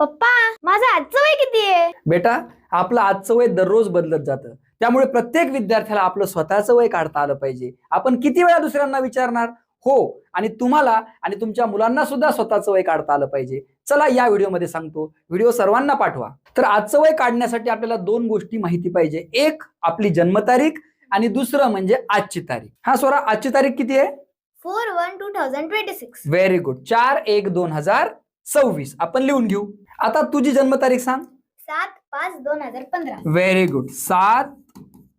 पप्पा माझं आजचं वय किती आहे? बेटा आपलं आजचं वय दररोज बदलत जातं. त्यामुळे प्रत्येक विद्यार्थ्याला आपलं स्वतःचं वय काढता आलं पाहिजे. आपण किती वेळा दुसऱ्यांना विचारणार? हो आणि तुम्हाला आणि तुमच्या मुलांना सुद्धा स्वतःचं वय काढता आलं पाहिजे. चला या व्हिडिओमध्ये सांगतो. व्हिडिओ सर्वांना पाठवा. तर आजचं वय काढण्यासाठी आपल्याला दोन गोष्टी माहिती पाहिजे. एक आपली जन्मतारीख आणि दुसरं म्हणजे आजची तारीख. हा स्वरा आजची तारीख किती आहे? Four one two thousand twenty six. Very good. चार एक दोन हजार सव्वीस. आपण लिहून घेऊ. आता तुझी जन्मतारीख सांग. सात पाच दोन हजार पंधरा. व्हेरी गुड सात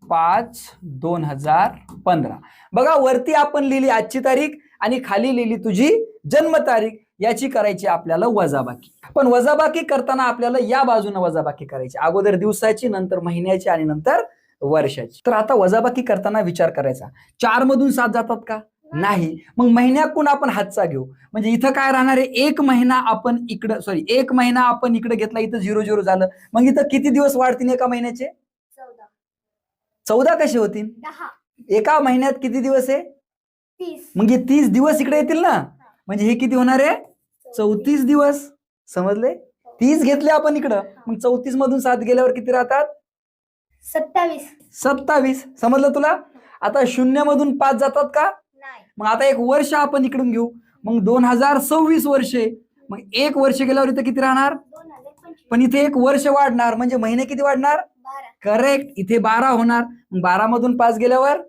पाच दोन हजार पंधरा. बघा वरती आपण लिहिली आजची तारीख आणि खाली लिहिली तुझी जन्मतारीख. याची करायची आपल्याला वजाबाकी. पण वजाबाकी करताना आपल्याला या बाजूने वजाबाकी करायची. अगोदर दिवसाची नंतर महिन्याची आणि नंतर वर्षाची. तर आता वजाबाकी करताना विचार करायचा. चार मधून सात जातात का? नाही. मग महिन्याकून आपण हातचा घेऊ. म्हणजे इथं काय राहणार आहे? एक महिना आपण इकडं सॉरी एक महिना आपण इकडे घेतला इथं झिरो झिरो झालं. मग इथं किती दिवस वाढतील एका महिन्याचे? चौदा. कसे होतील? एका महिन्यात किती दिवस आहे? मग हे तीस दिवस इकडे येतील ना? म्हणजे हे किती होणार आहे? चौतीस. दिवस. समजले तीस घेतले आपण इकडं. मग चौतीस मधून सात गेल्यावर किती राहतात? सत्तावीस. सत्तावीस. समजलं तुला? आता शून्य मधून पाच जातात का? मग आता एक वर्ष आपण इकडून घेऊ. मग दोन हजार सव्वीस वर्षे मग एक वर्ष गेल्यावर इथं किती राहणार? पण इथे एक वर्ष वाढणार. म्हणजे महिने किती वाढणार? करेक्ट इथे बारा होणार. मग बारा मधून पाच गेल्यावर?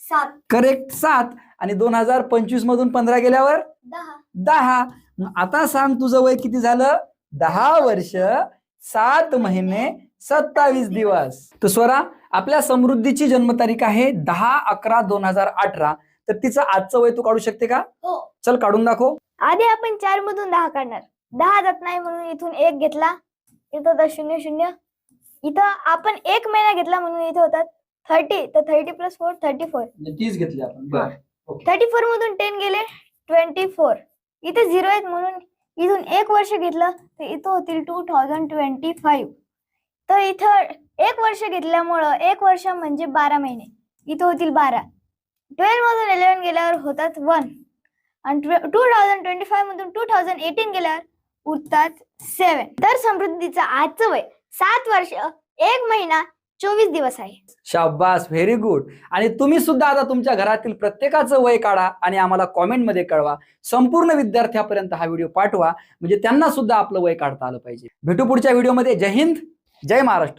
सात. करेक्ट सात. आणि दोन हजार पंचवीस मधून पंधरा गेल्यावर? दहा. दहा. मग आता सांग तुझं वय किती झालं? दहा वर्ष सात महिने सत्तावीस दिवस. तर स्वरा आपल्या समृद्धीची जन्मतारीख आहे दहा अकरा दोन हजार अठरा. तर तिचं आजचं वय तू काढू शकते का? हो. चल काढून दाखव. आधी आपण चार मधून दहा काढणार. दहा जात नाही म्हणून इथून एक घेतला. इथं होता शून्य शून्य. इथं आपण एक महिना घेतला म्हणून इथं होतात थर्टी तर thirty plus four thirty four तीस घेतली आपण. बरं. थर्टी फोर मधून टेन गेले ट्वेंटी फोर इथे झिरो आहेत म्हणून इथून एक वर्ष घेतलं तर इथं होतील टू थाउजंड ट्वेंटी फाईव्ह तर इथं एक वर्ष घेतल्यामुळं एक वर्ष म्हणजे बारा महिने. इथं होतील बारा. ट्वेल्व मधून इलेव्हन गेल्यावर होतात वन. आणि टू थाउजंड ट्वेंटी फाईव्ह मधून टू थाउजंड एटीन गेल्यावर उरतात सेवन तर समृद्धीचं आजचं वय सात वर्ष एक महिना चोवीस दिवस आहे. शाबास व्हेरी गुड आणि तुम्ही सुद्धा आता तुमच्या घरातील प्रत्येकाचं वय काढा आणि आम्हाला कॉमेंटमध्ये कळवा. संपूर्ण विद्यार्थ्यापर्यंत हा व्हिडिओ पाठवा. म्हणजे त्यांना सुद्धा आपलं वय काढता आलं पाहिजे. भेटू पुढच्या व्हिडिओमध्ये जय हिंद जय महाराष्ट्र.